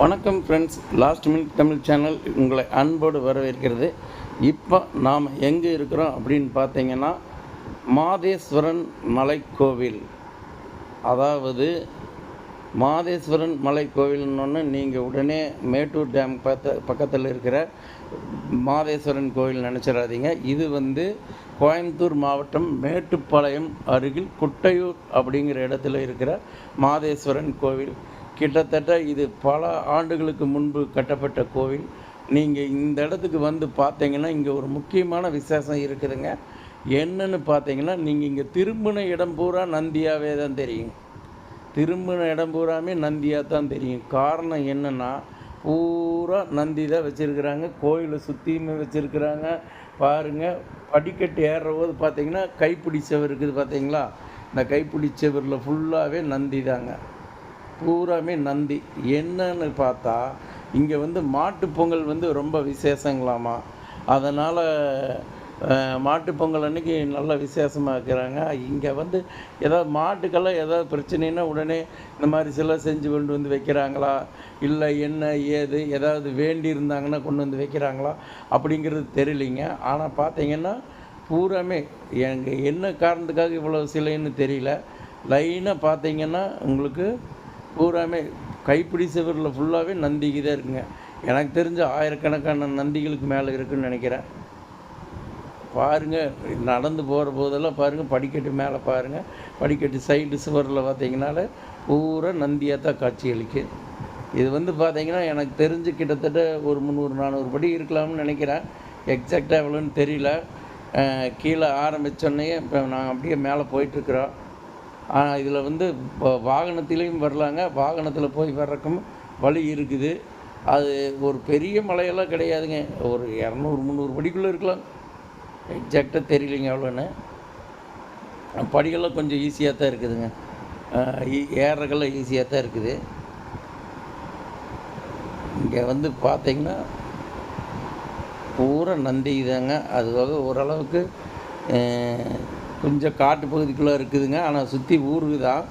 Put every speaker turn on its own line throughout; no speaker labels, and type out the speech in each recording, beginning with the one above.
வணக்கம் friends last minute Tamil channel உங்களை அன்போடு வரவேற்கிறது. இப்போ நாம் எங்கே இருக்கிறோம் அப்படின்னு பார்த்தீங்கன்னா மாதேஸ்வரன் மலைக்கோவில். அதாவது மாதேஸ்வரன் மலைக்கோவில்னு நீங்கள் உடனே மேட்டூர் டேம் பத்த பக்கத்தில் இருக்கிற மாதேஸ்வரன் கோவில் நினச்சிடாதீங்க. இது வந்து கோயம்புத்தூர் மாவட்டம் மேட்டுப்பாளையம் அருகில் குட்டையூர் அப்படிங்கிற இடத்துல இருக்கிற மாதேஸ்வரன் கோவில். கிட்டத்தட்ட இது பல ஆண்டுகளுக்கு முன்பு கட்டப்பட்ட கோவில். நீங்கள் இந்த இடத்துக்கு வந்து பார்த்தீங்கன்னா இங்கே ஒரு முக்கியமான விசேஷம் இருக்குதுங்க. என்னன்னு பார்த்தீங்கன்னா நீங்கள் இங்கே திரும்பின இடம் பூரா நந்தியாகவே தான் தெரியும். திரும்பின இடம் பூராமே நந்தியாக தான் தெரியும். காரணம் என்னென்னா பூரா நந்தி தான் வச்சுருக்குறாங்க. கோயிலை சுற்றியுமே வச்சுருக்குறாங்க. பாருங்கள் படிக்கட்டு ஏறுற போது பார்த்தீங்கன்னா கைப்பிடி செவர் இருக்குது பார்த்தீங்களா? இந்த கைப்பிடி செவரில் ஃபுல்லாகவே நந்தி தாங்க. பூராமே நந்தி. என்னன்னு பார்த்தா இங்கே வந்து மாட்டுப்பொங்கல் வந்து ரொம்ப விசேஷங்களாமா. அதனால் மாட்டுப்பொங்கல் அன்னைக்கு நல்ல விசேஷமாக இருக்கிறாங்க. இங்கே வந்து ஏதாவது மாட்டுக்கெல்லாம் ஏதாவது பிரச்சனைனா உடனே இந்த மாதிரி சில செஞ்சு கொண்டு வந்து வைக்கிறாங்களா? இல்லை என்ன ஏது ஏதாவது வேண்டி இருந்தாங்கன்னா கொண்டு வந்து வைக்கிறாங்களா? அப்படிங்கிறது தெரியலிங்க. ஆனால் பார்த்தீங்கன்னா பூராமே எங்கள் என்ன காரணத்துக்காக இவ்வளோ சிலைன்னு தெரியல. லைனாக பார்த்தீங்கன்னா உங்களுக்கு பூராமே கைப்பிடி சிவரில் ஃபுல்லாகவே நந்திக்கு தான் இருக்குங்க. எனக்கு தெரிஞ்ச ஆயிரக்கணக்கான நந்திகளுக்கு மேலே இருக்குன்னு நினைக்கிறேன். பாருங்கள் நடந்து போகிற போதெல்லாம் பாருங்கள் படிக்கட்டு மேலே பாருங்கள் படிக்கட்டு சைடு சுவரில் பார்த்தீங்கனால பூரா நந்தியாக தான் காட்சி அளிக்கு இது வந்து பார்த்திங்கன்னா எனக்கு தெரிஞ்சு கிட்டத்தட்ட ஒரு முந்நூறு நானூறு படி இருக்கலாம்னு நினைக்கிறேன். எக்ஸாக்டாக எவ்வளோன்னு தெரியல. கீழே ஆரம்பித்தோடனே இப்போ நான் அப்படியே மேலே போயிட்டுருக்குறோம். இதில் வந்து வாகனத்திலையும் வரலாங்க. வாகனத்தில் போய் வர்றதுக்கும் வழி இருக்குது. அது ஒரு பெரிய மலையெல்லாம் கிடையாதுங்க. ஒரு இரநூறு முந்நூறு படிக்குள்ளே இருக்கலாம். எக்ஸாக்டாக தெரியலைங்க அவ்வளோன்னு படிகள்லாம் கொஞ்சம் ஈஸியாக தான் இருக்குதுங்க. அஹ் ஈஸியாக தான் இருக்குது. இங்கே வந்து பார்த்தீங்கன்னா பூரா நந்தி தாங்க அதுவாக ஓரளவுக்கு கொஞ்சம் காட்டு பகுதிக்குள்ளே இருக்குதுங்க. ஆனால் சுற்றி ஊருக்கு தான்.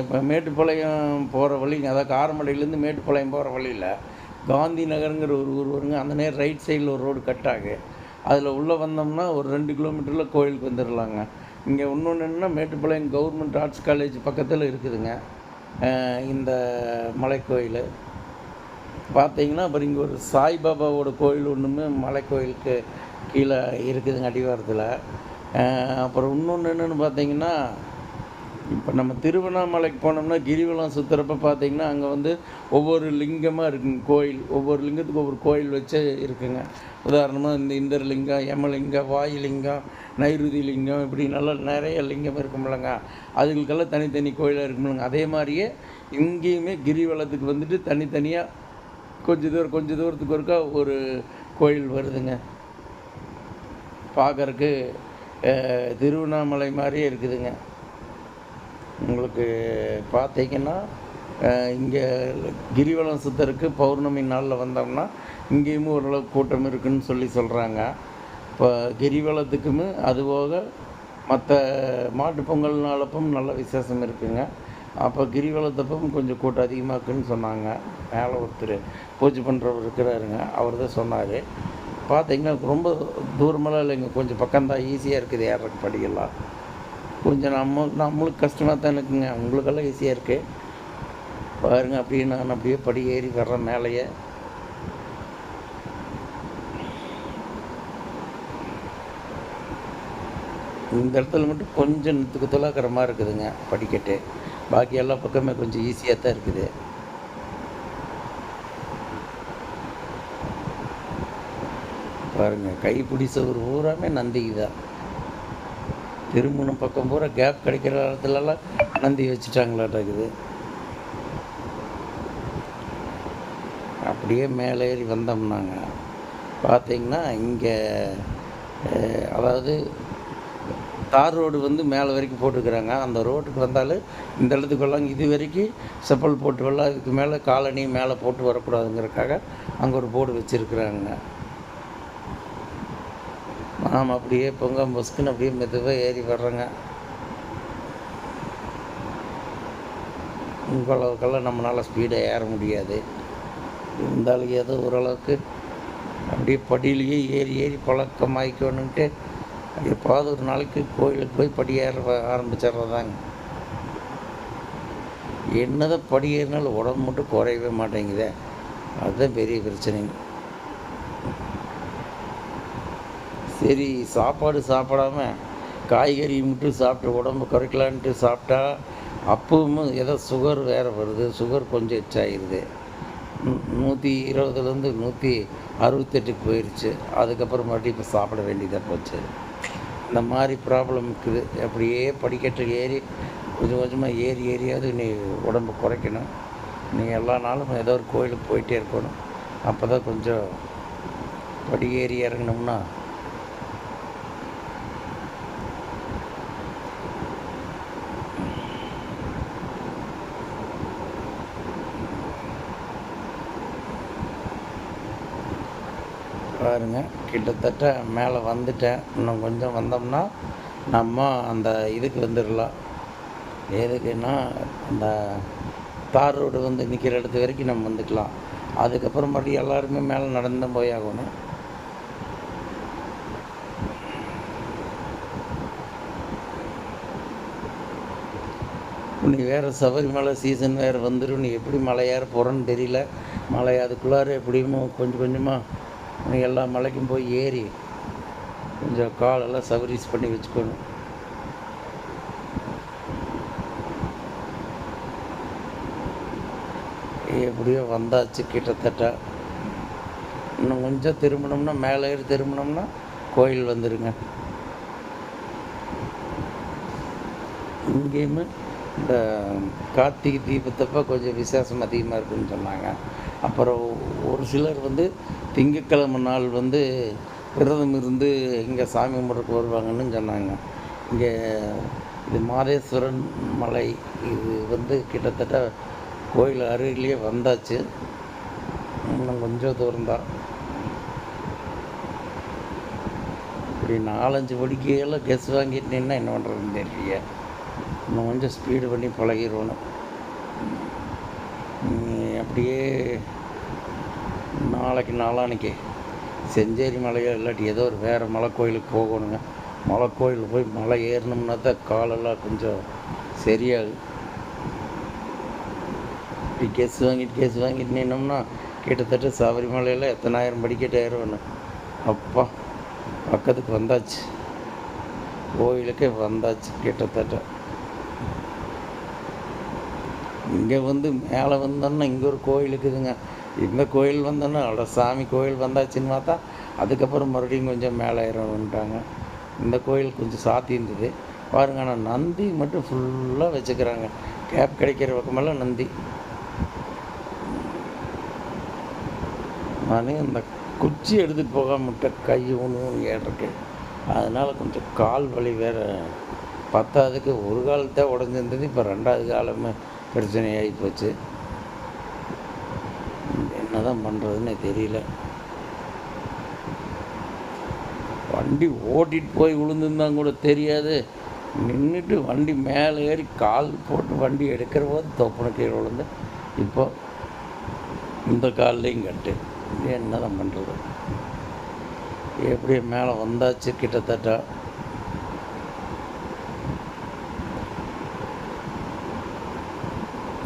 இப்போ மேட்டுப்பாளையம் போகிற வழிங்க அதாவது காரமடையிலேருந்து மேட்டுப்பாளையம் போகிற வழியில் காந்தி நகருங்கிற ஒரு ஊர் வருங்க. அந்த நேரம் ரைட் சைடில் ஒரு ரோடு கட் ஆகு. அதில் உள்ளே வந்தோம்னா ஒரு ரெண்டு கிலோமீட்டரில் கோயிலுக்கு வந்துடலாங்க இங்கே இன்னொன்று என்னென்னா மேட்டுப்பாளையம் கவர்மெண்ட் ஆர்ட்ஸ் காலேஜ் பக்கத்தில் இருக்குதுங்க. இந்த மலைக்கோயில். பார்த்தீங்கன்னா அப்புறம் இங்கே ஒரு சாய்பாபாவோட கோயில் ஒன்றுமே மலைக்கோயிலுக்கு கீழே இருக்குதுங்க அடிவாரத்தில். அப்புறம் இன்னொன்று என்னென்னு பார்த்தீங்கன்னா இப்போ நம்ம திருவண்ணாமலைக்கு போனோம்னா கிரிவலம் சுற்றுறப்ப பார்த்தீங்கன்னா அங்கே வந்து ஒவ்வொரு லிங்கமாக இருக்குங்க கோயில். ஒவ்வொரு லிங்கத்துக்கு ஒவ்வொரு கோயில் வச்சு இருக்குங்க. உதாரணமாக இந்த இந்திரலிங்கம் யமலிங்கம் வாயுலிங்கம் நைருதி லிங்கம் இப்படி நல்லா நிறைய லிங்கம் இருக்குமில்லங்க அதுகளுக்கெல்லாம் தனித்தனி கோயிலாக இருக்குமில்லங்க அதே மாதிரியே இங்கேயுமே கிரிவலத்துக்கு வந்துட்டு தனித்தனியாக கொஞ்ச தூரம் கொஞ்ச தூரத்துக்கு ஒருக்கா ஒரு கோயில் வருதுங்க. பார்க்கறக்கு திருவண்ணாமலை மாதிரியே இருக்குதுங்க. உங்களுக்கு பார்த்தீங்கன்னா இங்கே கிரிவலம் சுத்தருக்கு பௌர்ணமி நாளில் வந்தோம்னா இங்கேயும் ஓரளவுக்கு கூட்டம் இருக்குன்னு சொல்லி சொல்கிறாங்க இப்போ கிரிவலத்துக்குமே அதுபோக மற்ற மாட்டு பொங்கல் நாளப்பம் நல்ல விசேஷம் இருக்குங்க. அப்போ கிரிவலத்தப்பம் கொஞ்சம் கூட்டம் அதிகமாக இருக்குன்னு சொன்னாங்க. மேலே ஒருத்தர் பூஜை பண்ணுறவர் இருக்கிறாருங்க. அவர் தான் சொன்னார். பார்த்தீங்கன்னா ரொம்ப தூரமெல்லாம் இல்லைங்க. கொஞ்சம் பக்கம்தான் ஈஸியாக இருக்குது ஏறக்கு படியெல்லாம் கொஞ்சம் நம்ம நம்மளுக்கு கஷ்டமாக தான் இருக்குங்க. உங்களுக்கெல்லாம் ஈஸியாக இருக்குது பாருங்க அப்படியே நான் அப்படியே படி ஏறி வர்றேன் மேலேயே. இந்த இடத்துல மட்டும் கொஞ்சம் நித்துக்கு தொலாக்கிற மாதிரி இருக்குதுங்க படிக்கட்டு. பாக்கி எல்லா பக்கமே கொஞ்சம் ஈஸியாக தான் இருக்குது. பாருங்க பிடிச்ச ஒரு பூராமே நந்திக்கு தான் திருமணம் பக்கம் பூரா கேப் கிடைக்கிற இடத்துலலாம் நந்தி வச்சுட்டாங்களாட்டாக்குது. அப்படியே மேலே ஏறி வந்தோம்னாங்க. பார்த்தீங்கன்னா இங்கே அதாவது தார் ரோடு வந்து மேலே வரைக்கும் போட்டுருக்குறாங்க. அந்த ரோட்டுக்கு வந்தாலும் இந்த இடத்துக்கெல்லாம் இது வரைக்கும் செப்பல் போட்டு வரலாம் அதுக்கு மேலே காலனி மேலே போட்டு வரக்கூடாதுங்கிறதுக்காக அங்கே ஒரு போர்டு வச்சுருக்குறாங்க. நாம் அப்படியே பொங்க பொஸ்க்குன்னு அப்படியே மெதுவாக ஏறி வர்றோங்க. உங்களவுக்கெல்லாம் நம்மளால் ஸ்பீடாக ஏற முடியாது. இருந்தாலும் ஏதோ ஓரளவுக்கு அப்படியே படியிலேயே ஏறி ஏறி பழக்கமாயிக்கணுன்ட்டு எப்போது ஒரு நாளைக்கு கோயிலுக்கு போய் படி ஏற ஆரம்பிச்சிடுறதாங்க என்னதான் படி ஏறினாலும் உடம்பு மட்டும் குறையவே மாட்டேங்குதே. அதுதான் பெரிய பிரச்சனைங்க. சரி சாப்பாடு சாப்பிடாம காய்கறி மட்டும் சாப்பிட்டு உடம்பு குறைக்கலான்ட்டு சாப்பிட்டா அப்பவும் ஏதோ சுகர் வேறு வருது. சுகர் கொஞ்சம் எச்சாயிருது நூற்றி இருபதுலேருந்து நூற்றி அறுபத்தெட்டுக்கு போயிடுச்சு அதுக்கப்புறம் மறுபடியும் இப்போ சாப்பிட வேண்டியதாக போச்சு. இந்த மாதிரி ப்ராப்ளம் இருக்குது. அப்படியே படிக்கட்டு ஏறி கொஞ்சம் கொஞ்சமாக ஏறி ஏறியாவது நீ உடம்பு குறைக்கணும். நீ எல்லா நாளும் ஏதோ ஒரு கோயிலுக்கு போயிட்டே இருக்கணும். அப்போ தான் கொஞ்சம் படி ஏறி இறங்கினோம்னா பாருங்கள் கிட்டத்தட்ட மேலே வந்துட்டேன். இன்னும் கொஞ்சம் வந்தோம்னா நம்ம அந்த இதுக்கு வந்துடலாம் எதுக்குன்னா அந்த தார் ரோடு வந்து நிற்கிற இடத்து வரைக்கும் நம்ம வந்துக்கலாம். அதுக்கப்புறம் மறுபடியும் எல்லாருமே மேலே நடந்து தான் போய் ஆகணும். நீ வேறு சபரிமலை சீசன் வேறு வந்துடும் நீ எப்படி மலை ஏற போகிறோன்னு தெரியல. மலை அதுக்குள்ளார எப்படியுமோ கொஞ்சம் கொஞ்சமாக எல்லா மலைக்கும் போய் ஏறி கொஞ்சம் காலெல்லாம் சவரீஸ் பண்ணி வச்சுக்கணும். எப்படியோ வந்தாச்சு கிட்டத்தட்ட. இன்னும் கொஞ்சம் திரும்பினோம்னா மேலே ஏறி திரும்பினோம்னா கோயில் வந்துடுங்க இங்கேயுமே இந்த கார்த்திகை தீபத்தப்போ கொஞ்சம் விசேஷம் அதிகமாக இருக்குன்னு சொன்னாங்க. அப்புறம் ஒரு சிலர் வந்து திங்கக்கிழமை நாள் வந்து விரதம் இருந்து இங்கே சாமி முறைக்கு வருவாங்கன்னு சொன்னாங்க. இங்கே இது மாதேஸ்வரன் மலை இது வந்து கிட்டத்தட்ட கோயில் அருகிலேயே வந்தாச்சு. இன்னும் கொஞ்சம் தூரம்தான் இப்படி நாலஞ்சு படிக்கையெல்லாம் கெஸ் வாங்கிட்டு நின்னா என்ன பண்ணுறதுன்னு தெரியல இன்னும் கொஞ்சம் ஸ்பீடு பண்ணி பழகிடணும் அப்படியே நாளைக்கு நாளான்னைக்கு செஞ்சேரி மலையோ இல்லாட்டி ஏதோ ஒரு வேறு மலை கோயிலுக்கு போகணுங்க. மலை கோயில் போய் மலை ஏறினோம்னா தான் காலெல்லாம் கொஞ்சம் சரியாகும் இப்படி கேஸ் வாங்கிட்டு கேஸ் வாங்கிட்டு நின்னோம்னா கிட்டத்தட்ட சபரிமலையில் எத்தனாயிரம் படிக்கட்டு ஏறணும் அப்பா பக்கத்துக்கு வந்தாச்சு. கோயிலுக்கே வந்தாச்சு கிட்டத்தட்ட. இங்கே வந்து மேலே வந்தோன்னா இங்கே ஒரு கோயில் இருக்குதுங்க. இந்த கோயில் வந்தோன்னா அட சாமி கோயில் வந்தாச்சுன்னு பார்த்தா அதுக்கப்புறம் மறுபடியும் கொஞ்சம் மேலே ஏறணுன்ட்டாங்க இந்த கோயில் கொஞ்சம் சாத்தி இருந்தது பாருங்க ஆனால் நந்தி மட்டும் ஃபுல்லாக வச்சுக்கிறாங்க. கேப் கிடைக்கிற பக்கமெல்லாம் நந்தி. நான் இந்த குச்சி எடுத்துகிட்டு போகாம முட்டை கை ஒன்று ஏறிருக்கு அதனால் கொஞ்சம் கால் வலி வேறு. பத்தாவதுக்கு ஒரு காலத்தை உடஞ்சிருந்தது இப்போ ரெண்டாவது காலமே பிரச்சனையாகி போச்சு. தான் பண்ணுறதுன்னு தெரியல. வண்டி ஓட்டிட்டு போய் விழுந்துருந்தா கூட தெரியாது. நின்றுட்டு வண்டி மேலே ஏறி கால் போட்டு வண்டி எடுக்கிற போது தொப்புன கீழே விழுந்து இப்போ இந்த கால்லையும் கட்டு. இது என்ன தான் பண்ணுறது எப்படி மேலே வந்தாச்சு கிட்டத்தட்ட.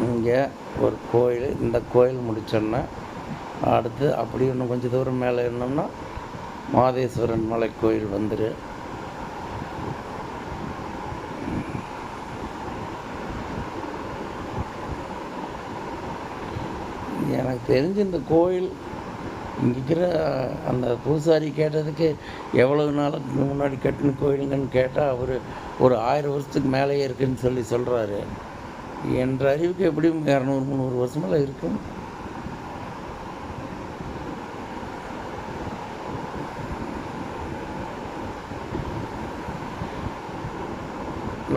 இங்கே ஒரு கோயில் இந்த கோயில் முடிச்சோன்னா அடுத்து அப்படி இன்னும் கொஞ்சம் தூரம் மேலே இருந்தோம்னா மாதேஸ்வரன் மலை கோயில் வந்துரு. எனக்கு தெரிஞ்சு இந்த கோயில் இங்கே இருக்கிற அந்த பூசாரி கேட்டதுக்கு எவ்வளவு நாளுக்கு முன்னாடி கட்டின கோயிலுங்கன்னு கேட்டால் அவர் ஒரு ஆயிரம் வருஷத்துக்கு மேலேயே இருக்குன்னு சொல்லி சொல்கிறாரு என்ற அறிவுக்கு எப்படியும் இரநூறு முந்நூறு வருஷமெல்லாம் இருக்கும்.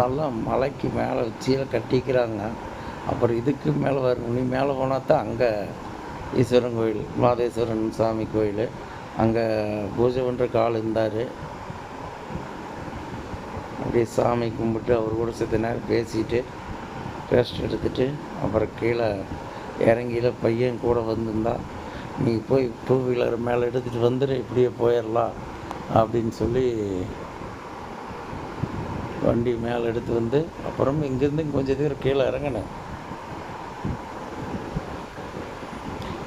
நல்லா மலைக்கு மேலே உச்சியில் கட்டிக்கிறாங்க. அப்புறம் இதுக்கு மேலே வரும். நீ மேலே போனால் தான் அங்கே ஈஸ்வரன் கோயில் மாதேஸ்வரன் சாமி கோயில். அங்கே பூஜை பண்ணுறக்கு ஆள் இருந்தார். அப்படியே சாமி கும்பிட்டு அவர் கூட செத்த நேரம் பேசிட்டு ரெஸ்ட் எடுத்துட்டு அப்புறம் கீழே இறங்கியில பையன் கூட வந்திருந்தா நீ போய் டூ வீலர் மேலே எடுத்துகிட்டு வந்துடு இப்படியே போயிடலாம் அப்படின்னு சொல்லி வண்டி மேலே எடுத்து வந்து அப்புறம் இங்கேருந்து கொஞ்சம் தூரம் கீழே இறங்கினேன்.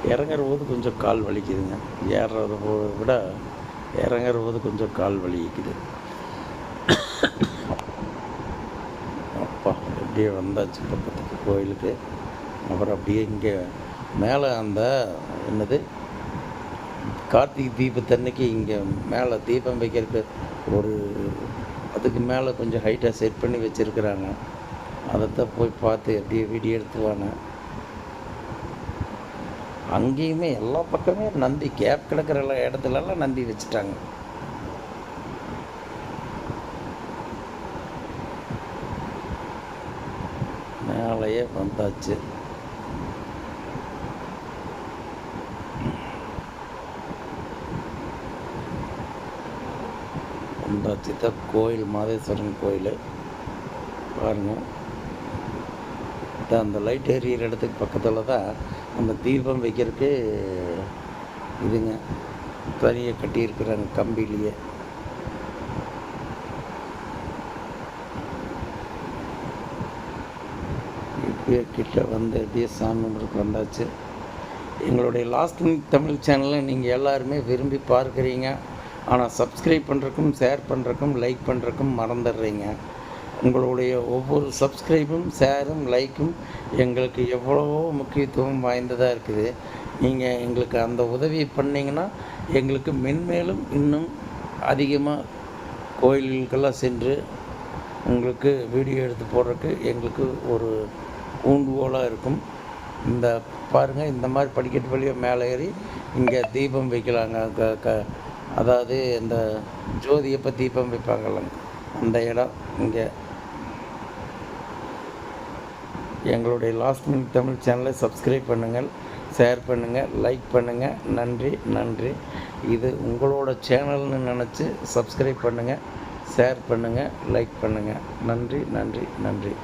இறங்குற போது கொஞ்சம் கால் வலிக்குதுங்க. ஏறுறத போ- விட இறங்குற போது கொஞ்சம் கால் வலிக்குது. அப்பா அப்படியே வந்தாச்சு பக்கத்துக்கு கோயிலுக்கு. அப்புறம் அப்படியே இங்கே மேலே அந்த என்னது கார்த்திகை தீபத்தன்னைக்கு இங்கே மேலே தீபம் வைக்கிறதுக்கு ஒரு அதுக்கு மேலே கொஞ்சம் ஹைட்டாக செட் பண்ணி வச்சுருக்குறாங்க. அதைத்தான் போய் பார்த்து அப்படியே வீடியோ எடுத்துவாங்க. அங்கேயுமே எல்லா பக்கமே நந்தி கேப் கிடக்கிற எல்லா இடத்துலலாம் நந்தி வச்சுட்டாங்க. மேலேயே வந்தாச்சு. வந்தாச்சு தான் கோயில் மாதேஸ்வரன் கோயில். பாருங்கள் அந்த லைட் எரியிற இடத்துக்கு பக்கத்தில் தான் அந்த தீபம் வைக்கிறதுக்கு இதுங்க. தனியை கட்டியிருக்கிறாங்க கம்பிலேயே இப்படியே கிட்ட வந்து அப்படியே சாமி கும்பிட்டு வந்தாச்சு. எங்களுடைய லாஸ்ட் தமிழ் சேனலை நீங்கள் எல்லாருமே விரும்பி பார்க்குறீங்க. ஆனால் சப்ஸ்கிரைப் பண்ணுறக்கும் ஷேர் பண்ணுறக்கும் லைக் பண்ணுறக்கும் மறந்துடுறீங்க. உங்களுடைய ஒவ்வொரு சப்ஸ்கிரைபும் ஷேரும் லைக்கும் எங்களுக்கு எவ்வளவோ முக்கியத்துவம் வாய்ந்ததாக இருக்குது. நீங்கள் எங்களுக்கு அந்த உதவியை பண்ணிங்கன்னா எங்களுக்கு மென்மேலும் இன்னும் அதிகமாக கோயில்களுக்கெல்லாம் சென்று உங்களுக்கு வீடியோ எடுத்து போடுறதுக்கு எங்களுக்கு ஒரு ஊண்டுகோலாக இருக்கும். இந்த பாருங்கள் இந்த மாதிரி படிக்கட்டு வழியாக மேலே ஏறி இங்கே தீபம் வைக்கலாங்க. க க அதாவது இந்த ஜோதியப்போ தீபம் வைப்பாங்கள்ல அந்த இடம் இங்கே. எங்களுடைய லாஸ்ட் மினிட் தமிழ் சேனலை சப்ஸ்கிரைப் பண்ணுங்கள் ஷேர் பண்ணுங்கள் லைக் பண்ணுங்கள் நன்றி நன்றி. இது உங்களோட சேனல்னு நினச்சி சப்ஸ்கிரைப் பண்ணுங்கள் ஷேர் பண்ணுங்கள் லைக் பண்ணுங்கள் நன்றி நன்றி நன்றி.